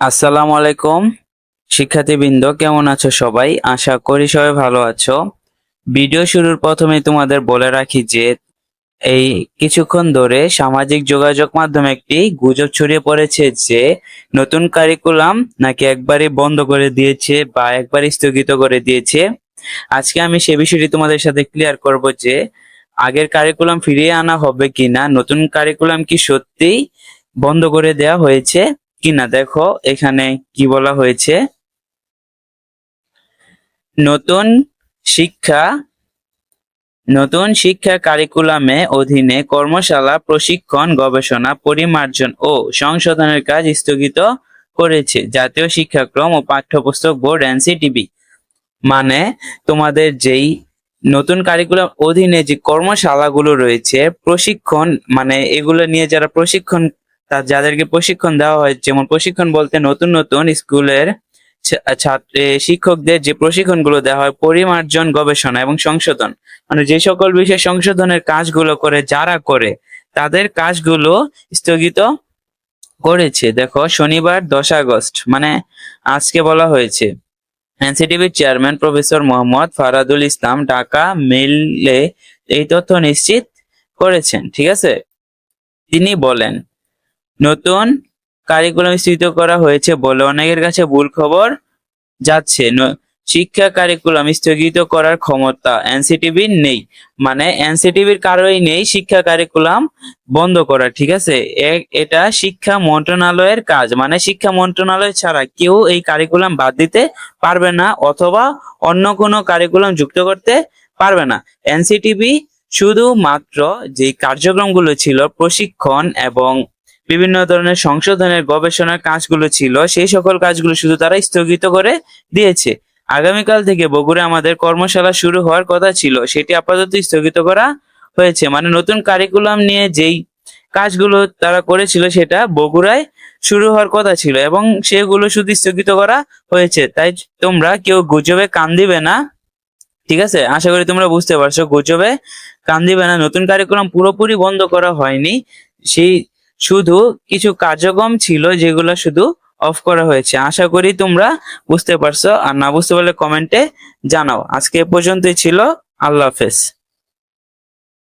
আসসালামু আলাইকুম। শিক্ষার্থীবৃন্দ, কেমন আছো সবাই? আশা করি সবাই ভালো আছো। ভিডিও শুরুর প্রথমে তোমাদের বলে রাখি যে, এই কিছুক্ষণ ধরে সামাজিক যোগাযোগ মাধ্যমে একটি গুজব ছড়িয়ে পড়েছে যে, নতুন কারিকুলাম নাকি একবারই বন্ধ করে দিয়েছে বা একবার স্থগিত করে দিয়েছে। আজকে আমি সে বিষয়টি তোমাদের সাথে ক্লিয়ার করব যে, আগের কারিকুলাম ফিরিয়ে আনা হবে কিনা, নতুন কারিকুলাম কি সত্যিই বন্ধ করে দেওয়া হয়েছে? কিনা দেখো, এখানে কি বলা হয়েছে? নতুন শিক্ষা নতুন শিক্ষা কারিকুলামে অধীনে কর্মশালা, প্রশিক্ষণ, গবেষণা, পরিমার্জন ও সংশোধনের কাজ স্থগিত করেছে। জাতীয় শিক্ষাক্রম ও পাঠ্যপুস্তক বোর্ড, এনসিটিবি। মানে তোমাদের যেই নতুন কারিকুলাম অধীনে যে কর্মশালাগুলো রয়েছে, প্রশিক্ষণ মানে এগুলো নিয়ে যারা প্রশিক্ষণ তা যাদেরকে প্রশিক্ষণ দেওয়া হয়, যেমন প্রশিক্ষণ বলতে নতুন নতুন স্কুলের ছাত্র, শিক্ষকদের যে প্রশিক্ষণগুলো দেওয়া হয়, পরিমার্জন, গবেষণা এবং সংশোধন। মানে যে সকল বিষয়ে সংশোধনের কাজগুলো করে, যারা করে, তাদের কাজগুলো স্থগিত করেছে। দেখো, শনিবার দশ আগস্ট মানে আজকে বলা হয়েছে। এনসিটিভির চেয়ারম্যান প্রফেসর মোহাম্মদ ফারাদুল ইসলাম ঢাকা মেইলে এই তথ্য নিশ্চিত করেছেন, ঠিক আছে? তিনি বলেন নতুন কারিকুলাম স্থিত করা হয়েছে বলে অনেকের কাছে ভুল খবর যাচ্ছে। শিক্ষা কারিকুলাম স্থগিত করার ক্ষমতা এনসিটিভির নেই। মানে এনসিটিভির কারোই নেই শিক্ষা কারিকুলাম বন্ধ করা, ঠিক আছে? এটা শিক্ষা মন্ত্রণালয়ের কাজ। মানে শিক্ষা মন্ত্রণালয় ছাড়া কেউ এই কারিকুলাম বাদ দিতে পারবে না অথবা অন্য কোনো কারিকুলাম যুক্ত করতে পারবে না। এনসিটিভি শুধুমাত্র যে কার্যক্রমগুলো ছিল প্রশিক্ষণ এবং বিভিন্ন ধরনের সংশোধনের গবেষণার কাজগুলো ছিল, সেই সকল কাজগুলো শুধু তারা স্থগিত করে দিয়েছে। আগামীকাল থেকে বগুড়া আমাদের কর্মশালা শুরু হওয়ার কথা ছিল, সেটি আপাতত স্থগিত করা হয়েছে। মানে নতুন কারিকুলাম নিয়ে যেই কাজগুলো তারা করেছিল, সেটা বগুড়ায় শুরু হওয়ার কথা ছিল এবং সেগুলো শুধু স্থগিত করা হয়েছে। তাই তোমরা কেউ গুজবে কান দিবে না, ঠিক আছে? আশা করি তোমরা বুঝতে পারছ, গুজবে কান দিবে না। নতুন কারিকুলাম পুরোপুরি বন্ধ করা হয়নি। সেই শুধু কিছু কার্যক্রম ছিল যেগুলো শুধু অফ করা হয়েছে। আশা করি তোমরা বুঝতে পারছ, আর না বুঝতে পারলে কমেন্টে জানাও। আজকে এ পর্যন্তই ছিল। আল্লাহ হাফেজ।